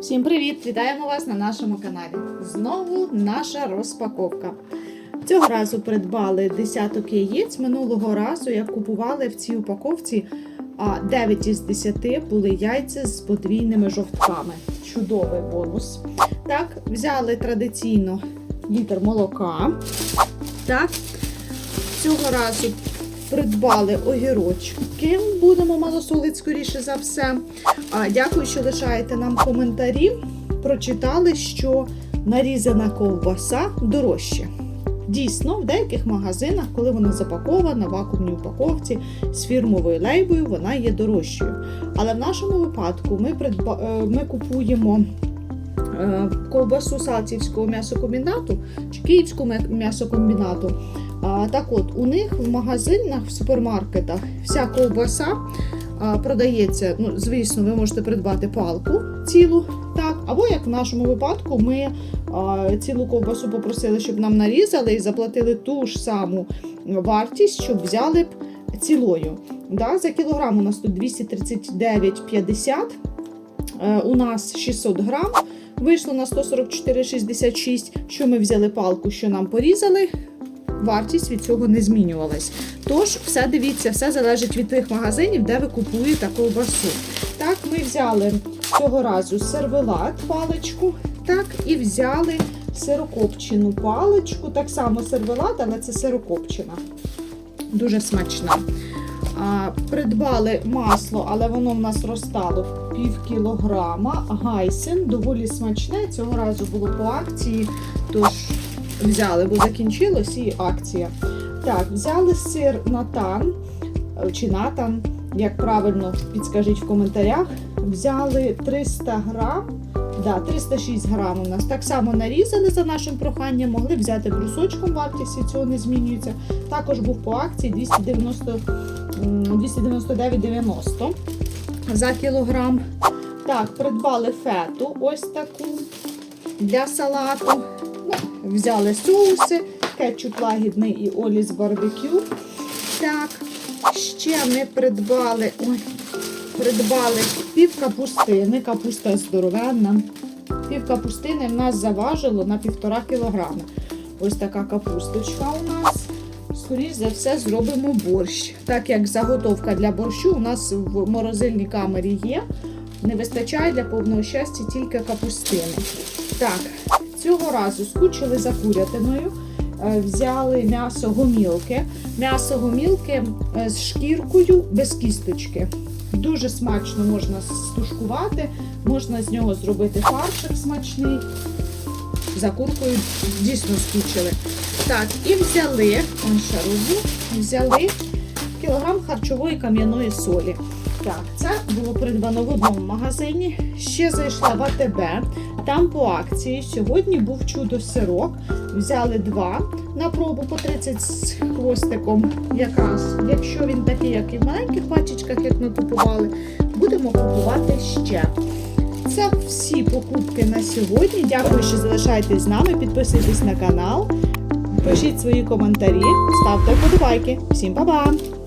Всім привіт! Вітаємо вас на нашому каналі. Знову наша розпаковка. Цього разу придбали десяток яєць. Минулого разу, як купували в цій упаковці, 9 із 10 були яйця з подвійними жовтками. Чудовий бонус. Так, взяли традиційно літр молока. Так, цього разу придбали огірочки. Будемо малосолити, скоріше за все. Дякую, що лишаєте нам коментарі. Прочитали, що нарізана ковбаса дорожче. Дійсно, в деяких магазинах, коли вона запакована в вакуумній упаковці з фірмовою лейбою, вона є дорожчою. Але в нашому випадку ми, придба... е, ми купуємо е, ковбасу Салтівського м'ясокомбінату чи Київського м'ясокомбінату. Так от, у них в магазинах, в супермаркетах вся ковбаса продається. Ну, звісно, ви можете придбати палку цілу, так, або як в нашому випадку, ми цілу ковбасу попросили, щоб нам нарізали і заплатили ту ж саму вартість, щоб взяли б цілою. Да, за кілограм у нас тут 239,50, е, у нас 600 грам. Вийшло на 144,66. Що ми взяли палку, що нам порізали, вартість від цього не змінювалась. Тож, все дивіться, все залежить від тих магазинів, де ви купуєте ковбасу. Так, ми взяли цього разу сервелат, паличку, так, і взяли сирокопчену паличку. Так само сервелат, але це сирокопчена. Дуже смачна. А, придбали масло, але воно в нас розстало пів кілограма. Гайсен доволі смачне. Цього разу було по акції. Тож взяли, бо закінчилось і акція. Так, взяли сир натан е, чи натан, як правильно підскажіть в коментарях. Взяли 300 грам. Да, 306 грам у нас так само нарізали за нашим проханням, могли взяти брусочком, вартість від цього не змінюється. Також був по акції 290, м, 299,90 за кілограм. Так, придбали фету ось таку для салату. Взяли соуси, кетчуп лагідний і оліс барбекю. Так, ще ми придбали, ой, придбали пів капустини, капуста здоровенна. Пів капустини в нас заважило на півтора кілограми. Ось така капусточка у нас. Скоріше за все, зробимо борщ. Так як заготовка для борщу у нас в морозильній камері є. Не вистачає для повного щастя тільки капустини. Так, цього разу скучили за курятиною. Е, Взяли м'ясо гомілки. М'ясо гомілки е, з шкіркою без кісточки. Дуже смачно можна стушкувати, можна з нього зробити фаршик смачний. За куркою дійсно скучили. Так, і взяли, шарубу, взяли кілограм харчової кам'яної солі. Так, це було придбано в одному магазині. Ще зайшла в АТБ. Там по акції сьогодні був чудо сирок. Взяли два на пробу по 30 з хвостиком. Якраз, якщо він такий, як і в маленьких пачечках, як ми купували, будемо купувати ще. Це всі покупки на сьогодні. Дякую, що залишаєтесь з нами. Підписуйтесь на канал, пишіть свої коментарі, ставте вподобайки. Всім па-па!